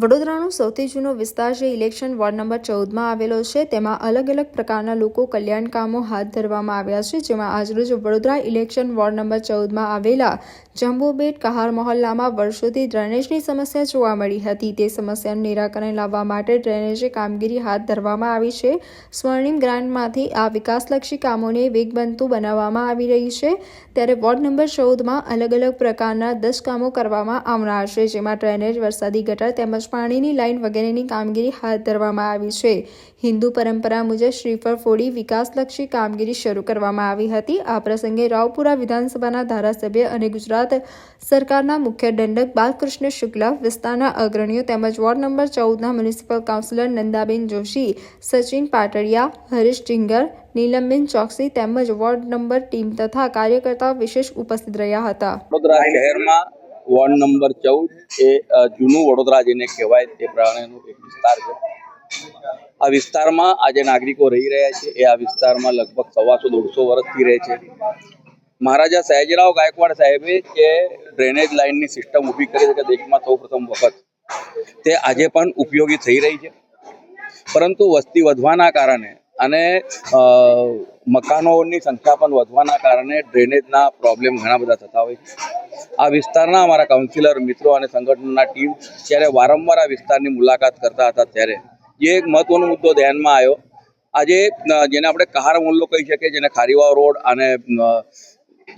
વડોદરાનો સૌથી જૂનો વિસ્તાર જે ઇલેક્શન વોર્ડ નંબર ચૌદમાં આવેલો છે, તેમાં અલગ અલગ પ્રકારના લોકો કલ્યાણ કામો હાથ ધરવામાં આવ્યા છે, જેમાં આજરોજ વડોદરા ઇલેક્શન વોર્ડ નંબર ચૌદમાં આવેલા જંબુબેટ કહાર મહોલ્લામાં વર્ષોથી ડ્રેનેજની સમસ્યા જોવા મળી હતી. તે સમસ્યાનું નિરાકરણ લાવવા માટે ડ્રેનેજ કામગીરી હાથ ધરવામાં આવી છે. સ્વર્ણિમ ગ્રાન્ટમાંથી આ વિકાસલક્ષી કામોને વેગબંતુ બનાવવામાં આવી રહી છે. ત્યારે વોર્ડ નંબર ચૌદમાં અલગ અલગ પ્રકારના દસ કામો કરવામાં આવનાર છે, જેમાં ડ્રેનેજ, વરસાદી ગટર તેમજ પાણીની લાઇન વગેરેની કામગીરી હાથ ધરવામાં આવી છે. હિન્દુ પરંપરા મુજબ શ્રીફળ ફોડી વિકાસલક્ષી કામગીરી શરૂ કરવામાં આવી હતી. આ પ્રસંગે રાવપુરા વિધાનસભાના ધારાસભ્ય અને ગુજરાત સરકારના મુખ્ય દંડક બાલકૃષ્ણ શુક્લા, વિસ્તારના અગ્રણીઓ તેમજ વોર્ડ નંબર ચૌદના મ્યુનિસિપલ કાઉન્સિલર નંદાબેન જોશી, સચિન પાટડિયા, હરીશ ડિંગર નીલમબેન ચોકસી તેમજ વોર્ડ નંબર ટીમ તથા કાર્યકર્તાઓ વિશેષ ઉપસ્થિત રહ્યા હતા. વોર્ડ નંબર ચૌદ એ જૂનું વડોદરા જેને કહેવાય તે પ્રમાણેનું એક વિસ્તાર છે. આ વિસ્તારમાં આજે નાગરિકો રહી રહ્યા છે. એ આ વિસ્તારમાં લગભગ સવાસો દોઢસો વર્ષથી રહે છે. મહારાજા સયાજીરાવ ગાયકવાડ સાહેબે જે ડ્રેનેજ લાઇનની સિસ્ટમ ઊભી કરી છે દેશમાં સૌ પ્રથમ વખત, તે આજે પણ ઉપયોગી થઈ રહી છે. પરંતુ વસ્તી વધવાના કારણે અને મકાનોની સંખ્યા પણ વધવાના કારણે ડ્રેનેજના પ્રોબ્લેમ ઘણા બધા થતા હોય છે. આ વિસ્તારના અમારા કાઉન્સિલર મિત્રો અને સંગઠનના ટીમ જ્યારે વારંવાર આ વિસ્તારની મુલાકાત કરતા હતા ત્યારે જે એક મહત્વનો મુદ્દો ધ્યાનમાં આવ્યો. આજે જેને આપણે કહાર મોહલ્લો કહી શકીએ, જેને ખારીવાવ રોડ અને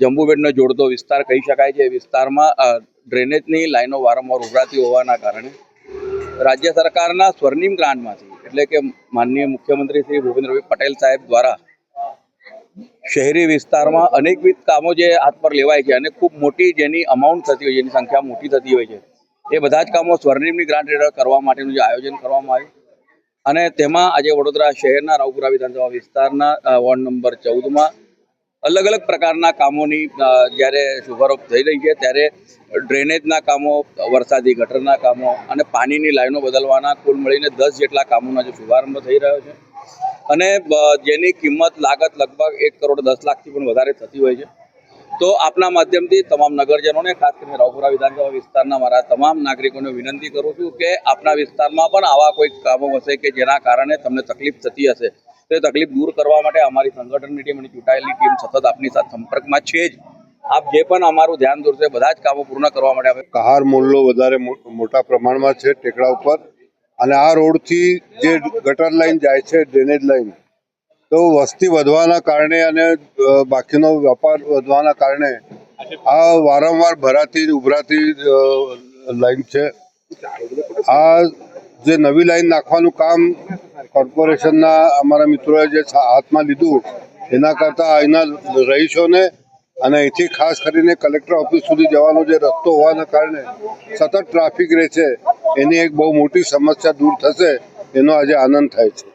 જંબુબેટનો જોડતો વિસ્તાર કહી શકાય છે. એ વિસ્તારમાં ડ્રેનેજની લાઈનો વારંવાર ઉભરાતી હોવાના કારણે રાજ્ય સરકારના સ્વર્ણિમ ગ્રાન્ટમાંથી, એટલે કે માનનીય મુખ્યમંત્રી શ્રી ભૂપેન્દ્રભાઈ પટેલ સાહેબ દ્વારા શહેરી વિસ્તારમાં અનેકવિધ કામો જે હાથ પર લેવાય છે અને ખૂબ મોટી જેની અમાઉન્ટ થતી હોય જેની સંખ્યા મોટી થતી હોય છે, એ બધા જ કામો સ્વર્ણિમની ગ્રાન્ટ હેઠળ કરવા માટેનું જે આયોજન કરવામાં આવ્યું. અને તેમાં આજે વડોદરા શહેરના રાવપુરા વિધાનસભા વિસ્તારના વોર્ડ નંબર ચૌદમાં અલગ અલગ પ્રકારના કામોની જ્યારે શુભારંભ થઈ રહી છે, ત્યારે ડ્રેનેજના કામો, વરસાદી ગટરના કામો અને પાણીની લાઈનો બદલવાના કુલ મળીને દસ જેટલા કામોનો જે શુભારંભ થઈ રહ્યો છે. અને જેની કિંમત લાગત લગભગ એક કરોડ દસ લાખથી પણ વધારે થતી હોય છે. તો આપના માધ્યમથી તમામ નગરજનોને, ખાસ કરીને રાવપુરા વિધાનસભા વિસ્તારના મારા તમામ નાગરિકોને વિનંતી કરું છું કે આપના વિસ્તારમાં પણ આવા કોઈ કામો હશે કે જેના કારણે તમને તકલીફ થતી હશે. તો તકલીફ દૂર કરવા માટે અમારી સંગઠનની ટીમ અને ચૂંટાયેલી ટીમ સતત આપની સાથે સંપર્કમાં છે જ. આપ જે પણ અમારું ધ્યાન દોરશે બધા જ કામો પૂર્ણ કરવા માટે આપણે કહાર મોલ્લો વધારે મોટા પ્રમાણમાં છે ટેકડા ઉપર. અને આ રોડથી જે ગટર લાઈન જાય છે, ડ્રેનેજ લાઈન, તો વસ્તી વધવાના કારણે અને બાકીનો વેપાર વધવાના કારણે આ વારંવાર ભરાતી, ઉભરાતી લાઈન છે. આ જે નવી લાઈન નાખવાનું કામ કોર્પોરેશનના અમારા મિત્રોએ જે હાથમાં લીધું, એના કરતાં અહીંના રહીશોને અને અહીંથી ખાસ કરીને કલેક્ટર ઓફિસ સુધી જવાનો જે રસ્તો હોવાના કારણે સતત ટ્રાફિક રહે છે. એની એક બહુ મોટી સમસ્યા દૂર થશે, એનો આજે આનંદ થાય છે.